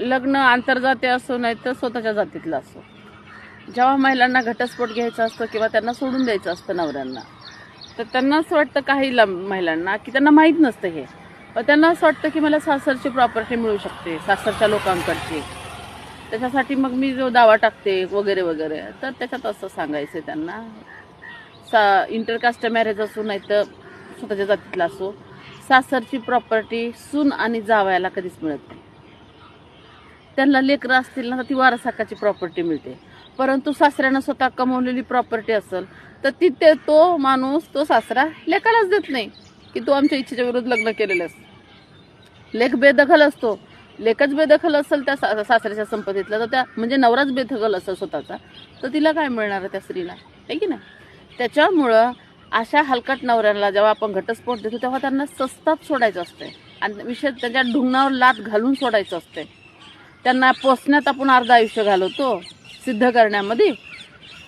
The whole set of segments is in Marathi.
लग्न आंतरजाती असो नाही तर स्वतःच्या जातीतलं असो. जेव्हा महिलांना घटस्फोट घ्यायचा असतो किंवा त्यांना सोडून द्यायचं असतं नवऱ्यांना तर त्यांना असं वाटतं काही महिलांना? की त्यांना माहीत नसतं हे. पण त्यांना असं वाटतं की मला सासरची प्रॉपर्टी मिळू शकते सासरच्या लोकांकडची. त्याच्यासाठी मग मी जो दावा टाकते वगैरे वगैरे तर त्याच्यात असं सांगायचं आहे त्यांना. सा इंटरकास्ट मॅरेज असो नाही तर स्वतःच्या जातीतला असो सासरची प्रॉपर्टी सून आणि जावयाला कधीच मिळत नाही. त्यांना लेकरं असतील ना तर ती वारसाकाची प्रॉपर्टी मिळते. परंतु सासऱ्यानं स्वतः कमवलेली प्रॉपर्टी असेल तर ती ते तो माणूस तो सासरा लेकालाच देत नाही की तू आमच्या इच्छेच्या विरुद्ध लग्न केलेलंस लेख बेदखल असतो. लेखच बेदखल असेल त्या सा- सासऱ्याच्या संपत्तीतला तर त्या म्हणजे नवराच बेदखल असेल स्वतःचा तर तिला काय मिळणार आहे त्या स्त्रीला? आहे की नाही? त्याच्यामुळं अशा हलकट नवऱ्यांना जेव्हा आपण घटस्फोट देतो तेव्हा त्यांना सस्तात सोडायचं असते आणि विषय त्याच्या ढुंगणावर लात घालून सोडायचं असते त्यांना पोचण्यात आपण अर्ध आयुष्य घालवतो सिद्ध करण्यामध्ये.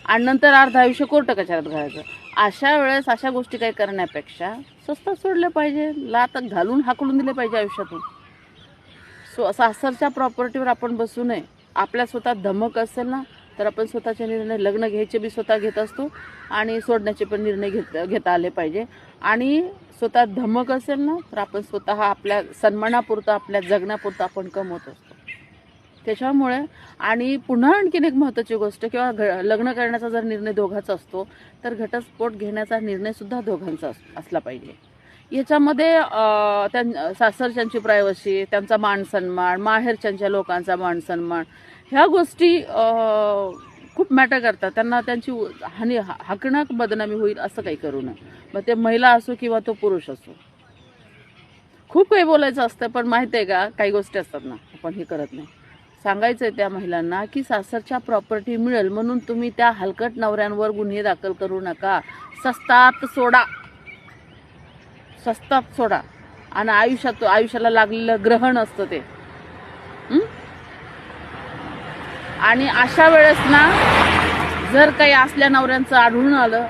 आणि नंतर अर्ध आयुष्य कोर्ट कचऱ्यात घालायचं. अशा वेळेस अशा गोष्टी काही करण्यापेक्षा स्वस्तात सोडले पाहिजे. लात घालून हाकलून दिले पाहिजे आयुष्यातून. स्व सासरच्या प्रॉपर्टीवर आपण बसू नये. आपल्या स्वतः धमक असेल ना तर आपण स्वतःचे निर्णय लग्न घ्यायचे बी स्वतः घेत असतो आणि सोडण्याचे पण निर्णय घेत घेता आले पाहिजे. आणि स्वतः धमक असेल ना तर आपण स्वतः आपल्या सन्मानापुरतं आपल्या जगण्यापुरतं आपण कमवत असतो. त्याच्यामुळे आणि पुन्हा आणखीन एक महत्त्वाची गोष्ट किंवा घ लग्न करण्याचा जर निर्णय दोघाचा असतो तर घटस्फोट घेण्याचा निर्णयसुद्धा दोघांचा अस असला पाहिजे. याच्यामध्ये त्यां सासरच्यांची प्रायव्हसी त्यांचा मान सन्मान माहेरच्यांच्या लोकांचा मान सन्मान ह्या गोष्टी खूप मॅटर करतात. त्यांना त्यांची हानी हा- हाकणं बदनामी होईल असं काही करू नये. मग ते महिला असो किंवा तो पुरुष असो. खूप काही बोलायचं असतं पण माहिती आहे का काही गोष्टी असतात ना आपण हे करत नाही. सांगायचं आहे त्या महिलांना की सासरच्या प्रॉपर्टी मिळेल म्हणून तुम्ही त्या हलकट नवऱ्यांवर गुन्हे दाखल करू नका. सस्तात सोडा. सस्तात सोडा. आणि आयुष्यात आयुष्याला लागलेलं ग्रहण असतं ते. आणि अशा वेळेस ना जर काही असल्या नवऱ्यांचं आढळून आलं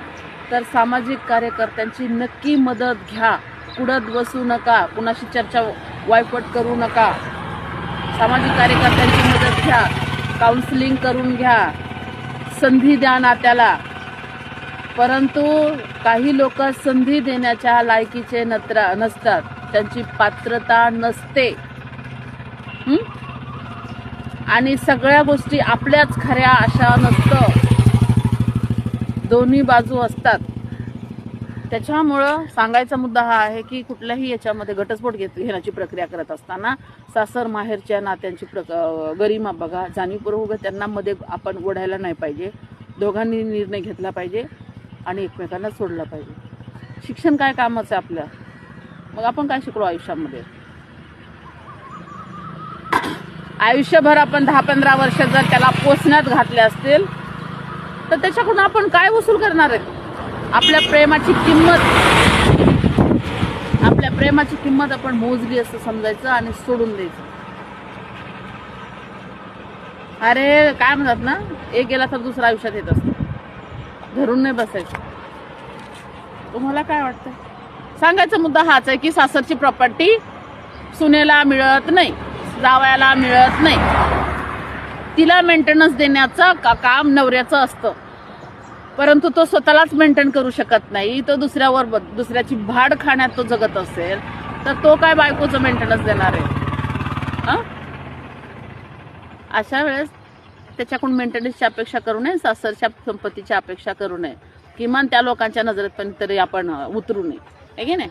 तर सामाजिक कार्यकर्त्यांची नक्की मदत घ्या. कुडत बसू नका. कुणाशी चर्चा वायपट करू नका. सामाजिक कार्यकर्त्यांची मदत घ्या. काउन्सिलिंग करून घ्या. संधी द्या नात्याला. परंतु काही लोक संधी देण्याच्या लायकीचे नत्रा नसतात. त्यांची पात्रता नसते. आणि सगळ्या गोष्टी आपल्याच खऱ्या अशा नसतं. दोन्ही बाजू असतात. त्याच्यामुळं सांगायचा मुद्दा हा आहे की कुठल्याही याच्यामध्ये घटस्फोट घेत घेण्याची प्रक्रिया करत असताना सासर माहेरच्या नात्यांची प्रक गरिमा बघा. जाणीवपूर्वक त्यांना मध्ये आपण ओढायला नाही पाहिजे. दोघांनी निर्णय घेतला पाहिजे आणि एकमेकांना सोडला पाहिजे. शिक्षण काय कामाचं आहे आपलं? मग आपण काय शिकलो आयुष्यामध्ये? आयुष्यभर आपण दहा पंधरा वर्ष जर त्याला पोचण्यात घातले असतील तर त्याच्याकडून आपण काय वसूल करणार आहेत आपल्या प्रेमाची किंमत. आपल्या प्रेमाची किंमत आपण मोजली असं समजायचं आणि सोडून द्यायचं. अरे काय म्हणतात ना एक गेला तर दुसरा आयुष्यात येत असतो. धरून नाही बसायचं. तुम्हाला काय वाटतं सांगायचा मुद्दा हाच आहे की सासरची प्रॉपर्टी सुनेला मिळत नाही जावयाला मिळत नाही. तिला मेंटेनन्स देण्याचं का काम नवऱ्याचं असतं? परंतु तो स्वतःलाच मेंटेन करू शकत नाही. तो दुसऱ्यावर दुसऱ्याची भाड खाण्यात तो जगत असेल तर तो काय बायकोचं मेंटेनन्स देणार आहे? अशा वेळेस त्याच्याकडून मेंटेनन्सची अपेक्षा करू नये सासरच्या संपत्तीची अपेक्षा करू नये. किमान त्या लोकांच्या नजरेत पण तरी आपण उतरू नये. आहे की नाही?